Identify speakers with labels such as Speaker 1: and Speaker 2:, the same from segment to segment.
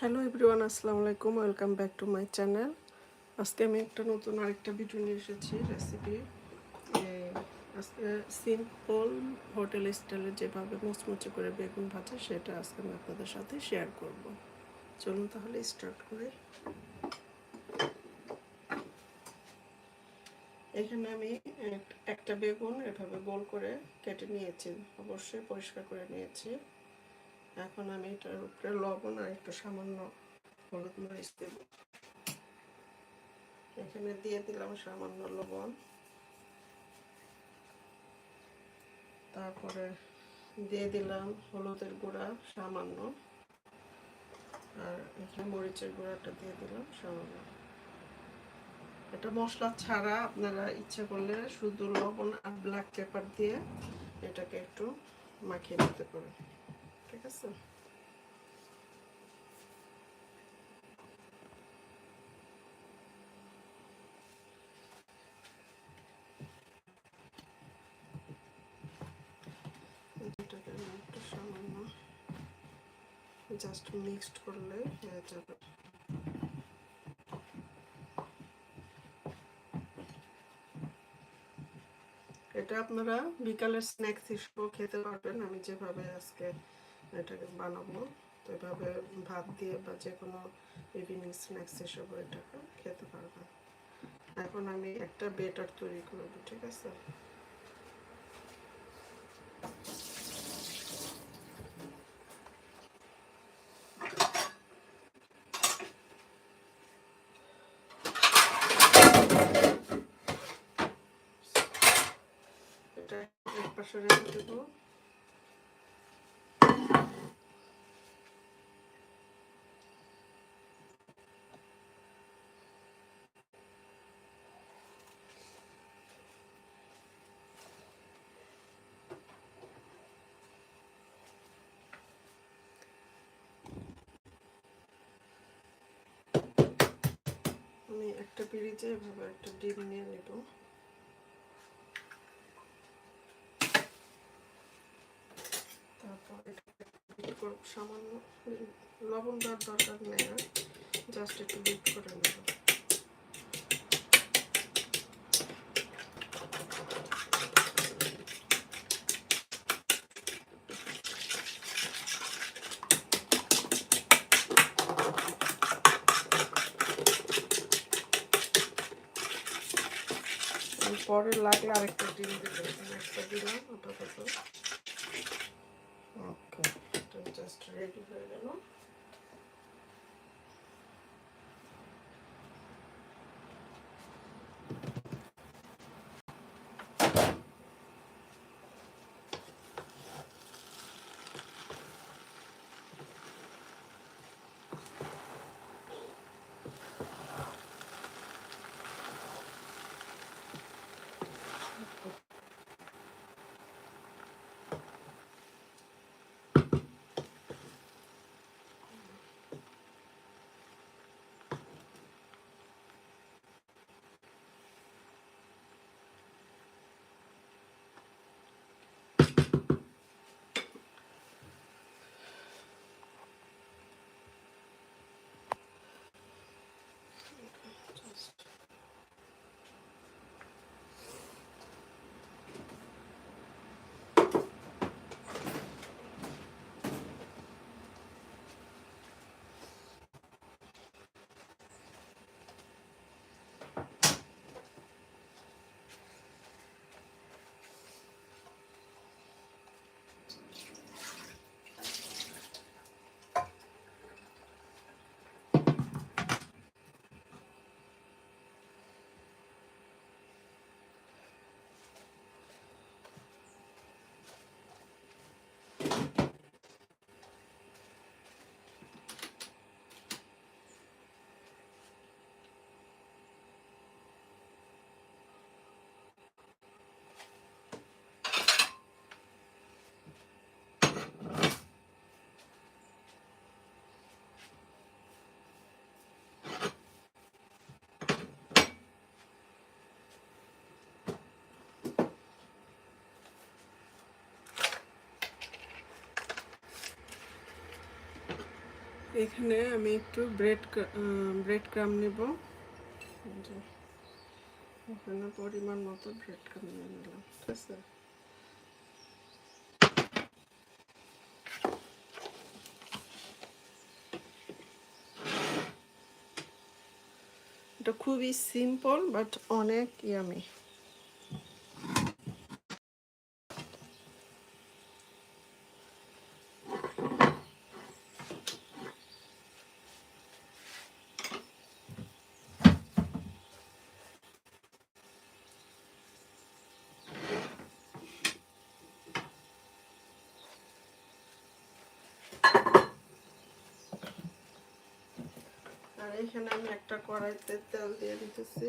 Speaker 1: Hello everyone আসসালামু আলাইকুম welcome back to my channel আজকে আমি একটা নতুন আরেকটা ভিডিও নিয়ে এসেছি রেসিপি আজকে সিম্পল হোটেল স্টাইলে যেভাবে মুচমুচে করে বেগুন ভাজা, সেটা আজকে আমি আপনাদের সাথে শেয়ার করব। চলুন তাহলে স্টার্ট করে। এখানে আমি এক- একটা বেগুন এভাবে গোল করে কেটে নিয়েছি, অবশ্যই পরিষ্কার করে নিয়েছি। এখন আমি এটার উপরে লবণ আর একটু সামান্য হলুদ মরিচ দেব। এখানে দিয়ে দিলাম সামান্য লবণ। তারপরে দিয়ে দিলাম হলুদের গুঁড়া সামান্য। আর এখানে মরিচের গুঁড়াটা দিয়ে দিলাম সামান্য। এটা মশলা ছাড়া আপনারা ইচ্ছা করলে শুধু লবণ আর ব্ল্যাক পেপার দিয়ে এটাকে একটু মাখিয়ে নিতে পারেন। ঠিক আছে জাস্ট মিক্সড করলে হয়ে যাবে। এটা আপনারা বিকালের স্ন্যাক্স হিসেবেও খেতে পারবেন। আমি যেভাবে আজকে এটাকে বানাবো। তো এভাবে ভাত দিয়ে বা যে কোনো ইভিনিং স্ন্যাক্স হিসেবে এটাকে খেতে পারবেন এখন আমি একটা বেটার তৈরি করব, ঠিক আছে? এটা এক পাশে রেখে দেবো। আমি একটা পিরিচে এভাবে একটা ডিম নিয়ে নেব। তারপর এটা সামান্য লবণ দেওয়ার দরকার নেই না জাস্ট একটু বিট করে নেব আমি পরে লাগলে আরেকটা ডিম দিতে একটা দিলাম আপাতত। ওকে জাস্ট রেডি হয়ে গেল। এখানে আমি একটু ব্রেড ব্রেড ক্রাম নেব। এখানে পরিমাণ মতো ব্রেড ক্রাম নিয়ে নিলাম, ঠিক আছে? এটা খুবই সিম্পল বাট অনেক ইয়ামি এখানে আমি একটা কড়াইতে তেল দিয়ে দিতেছি।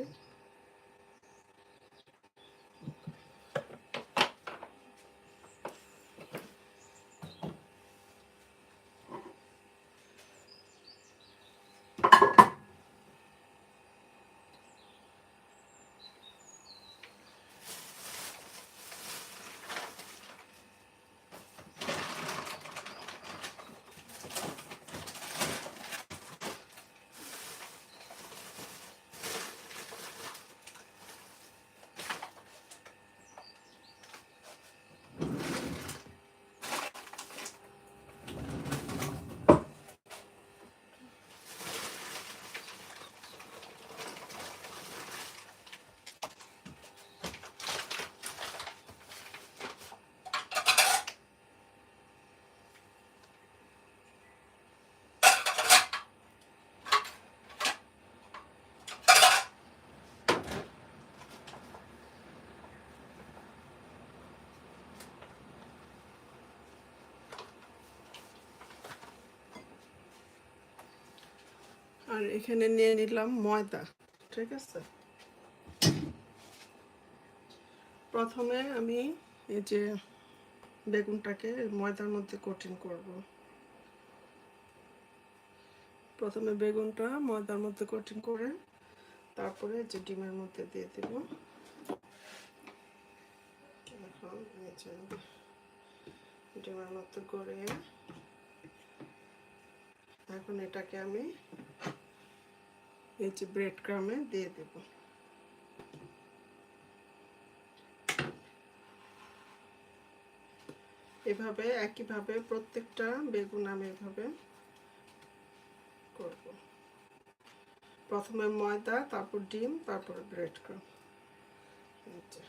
Speaker 1: আর এখানে নিয়ে নিলাম ময়দা, ঠিক আছে? প্রথমে আমি এই যে বেগুনটাকে ময়দার মধ্যে কোটিং করব। প্রথমে বেগুনটা ময়দার মধ্যে কোটিং করে তারপরে যে ডিমের মধ্যে দিয়ে দেব। এখন ডিমের মধ্যে করে এখন এটাকে আমি এই যে ব্রেড ক্রামে দিয়ে দেব। এভাবে, একইভাবে প্রত্যেকটা বেগুন আমি এভাবে করব। প্রথমে ময়দা, তারপর ডিম, তারপর ব্রেড ক্রাম এই যে।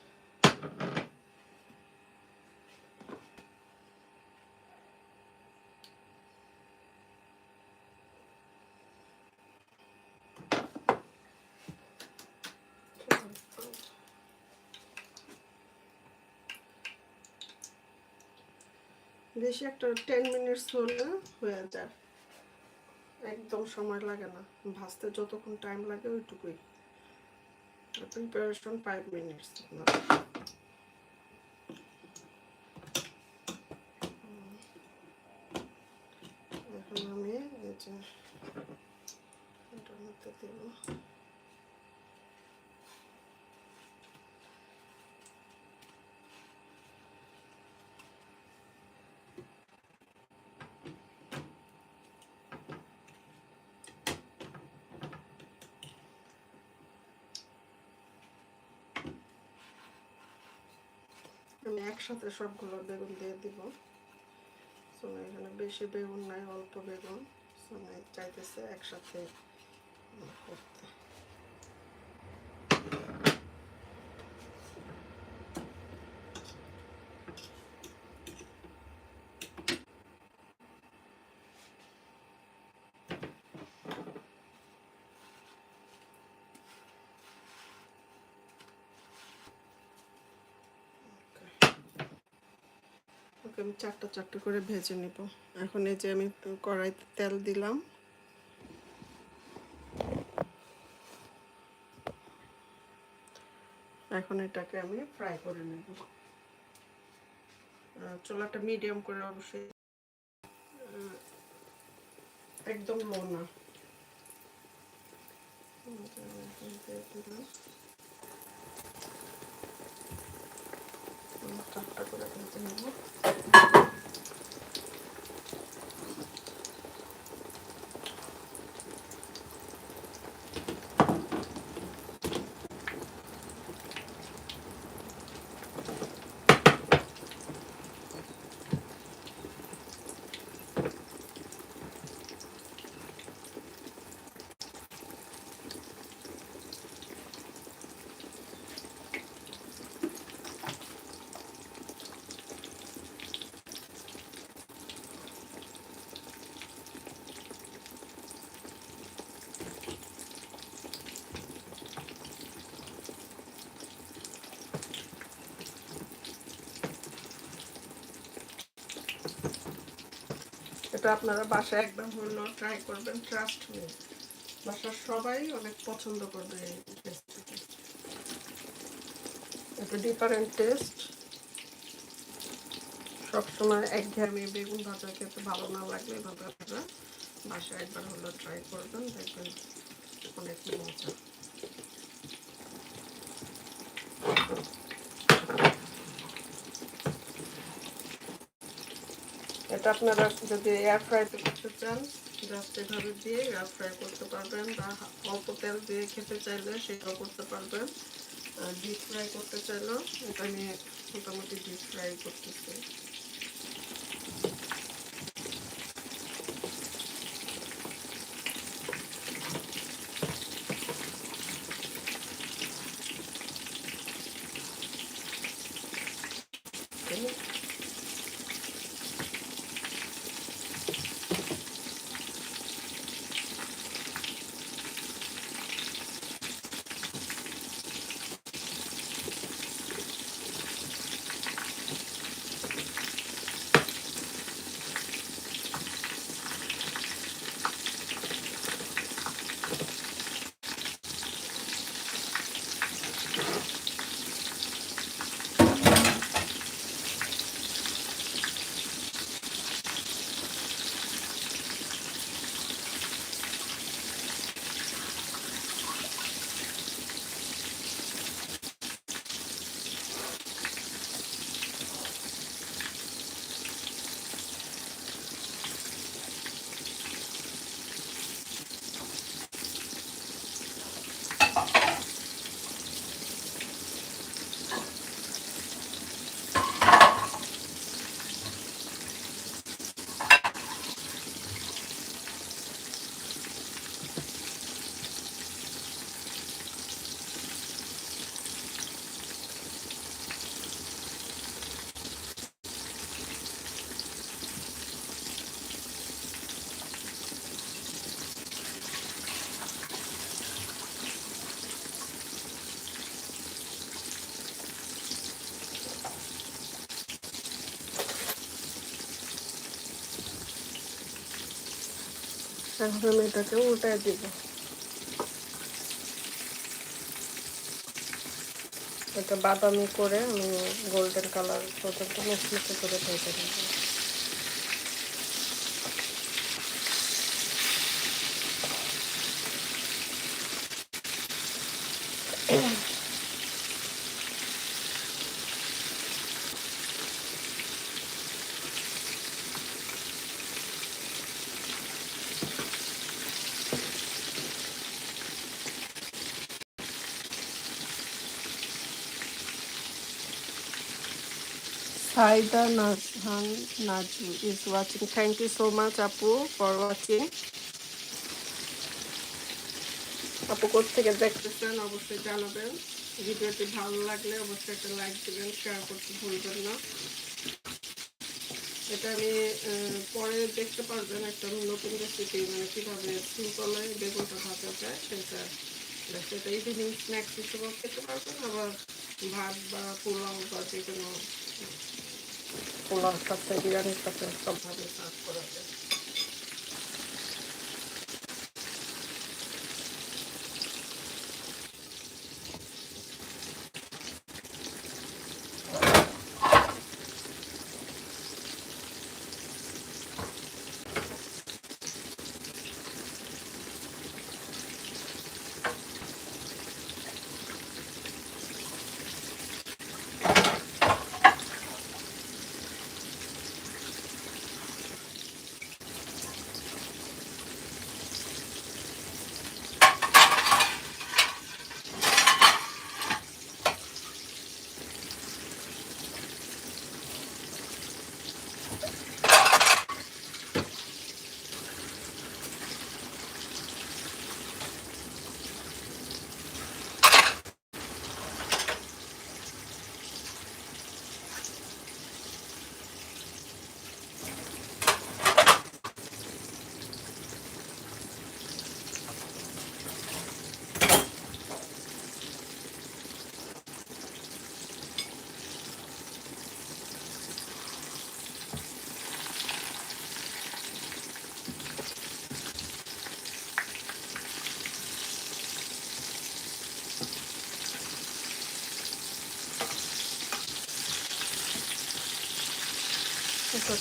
Speaker 1: বেশি একটা টেন মিনিটস হলে হয়ে যায়। একদম সময় লাগে না। ভাজতে যতক্ষণ টাইম লাগে ওইটুকুই। প্রিপারেশন ফাইভ মিনিটস এখন আমি মধ্যে দেবো। আমি একসাথে সবগুলো বেগুন দিয়ে দিব। সো এখানে বেশি বেগুন নাই, অল্প বেগুন। সো চাইতেছে একসাথে করতে। ওকে আমি চারটা চারটা করে ভেজে নিব। এখন এই যে আমি কড়াইতে তেল দিলাম। এখন এটাকে আমি ফ্রাই করে নেব। চুলাটা মিডিয়াম করে অবশ্যই একদম লো না। চারটা করে ভেজে নেব। এটা আপনারা বাসায় একদম হলো ট্রাই করবেন ট্রাস্ট মি বাসার সবাই অনেক পছন্দ করবে এই রেসিপিটা একটা ডিফারেন্ট টেস্ট সবসময় একঘেয়েমি বেগুন ভাজা খেতে ভালো না লাগলে এভাবে আপনারা বাসায় একবার হলো ট্রাই করবেন, দেখবেন অনেক মজা। এটা আপনারা যদি এয়ার ফ্রাইতে করতে চান জাস্ট এভাবে দিয়ে এয়ার ফ্রাই করতে পারবেন বা অল্প তেল দিয়ে খেতে চাইলে সেটাও করতে পারবেন। ডিপ ফ্রাই করতে চাইলেও এটা নিয়ে মোটামুটি ডিপ ফ্রাই করতেছি। এখন এটাকে উল্টায় দিব। এটা বাদামি করে আমি গোল্ডেন কালার পর্যন্ত মিশ্রিত করে ভেজে নেব Saida Nazhan Naju is watching. Thank you so much, Apu, for watching. আপু থেকে দেখতেছেন অবশ্যই জানাবেন ভিডিওটি ভালো লাগলে অবশ্যই একটা লাইক দিবেন শেয়ার করতে ভুলবেন না এটা আমি পরে দেখতে পারবেন একটা নতুন রেসিপি মানে কীভাবে সিম্পলে বেগুনটা ভাজা যায় সেটা সেটা ইভিনিং স্ন্যাক্স হিসেবেও খেতে পারবেন আবার ভাত বা পোলাও বা যে কোনো পোলাওর সাথে বিরিয়ানির সাথে সবভাবে সার্ভ করা যায়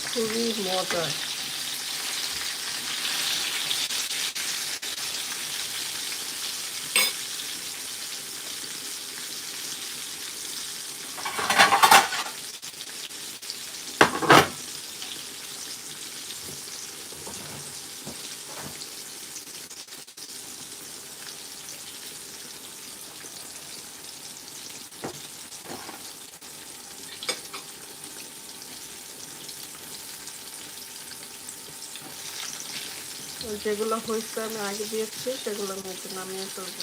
Speaker 1: খুবই মজার। যেগুলো হয়েছে আমি আগে দিয়েছি সেগুলো আমি একটু নামিয়ে ফেলব।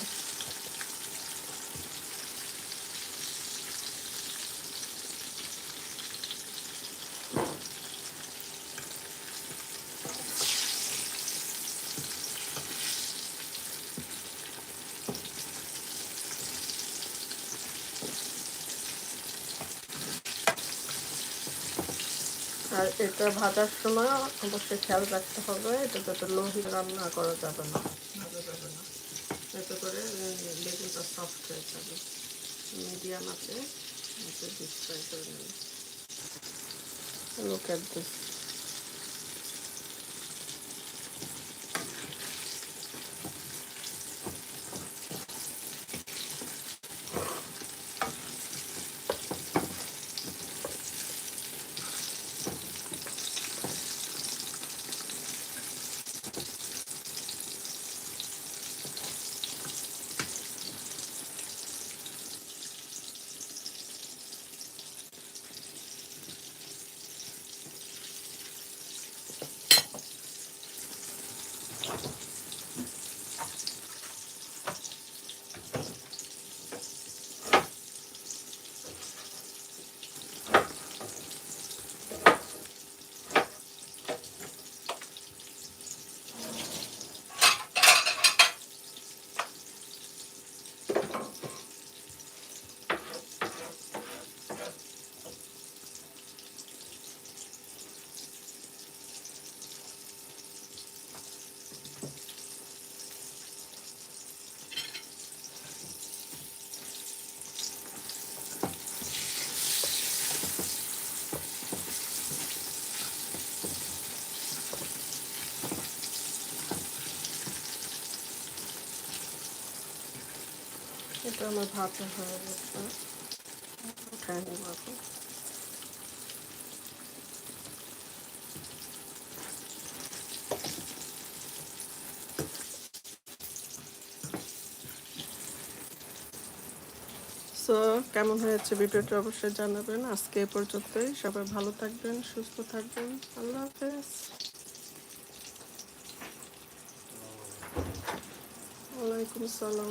Speaker 1: আর এটা ভাজার সময় অবশ্যই খেয়াল রাখতে হবে এটা যাতে লোহি রান্না করা যাবে না, ভাজা যাবে না। এতে করে বেগুনটা সফট হয়ে যাবে। মিডিয়াম আছে at this. এটা আমার ভাজা হয়ে গেছে উঠায় নেব এখন। সো কেমন হয়েছে ভিডিওটা অবশ্যই জানাবেন। আজকে এ পর্যন্তই। সবাই ভালো থাকবেন, সুস্থ থাকবেন। আল্লাহ হাফেজ। ওয়ালাইকুম আসসালাম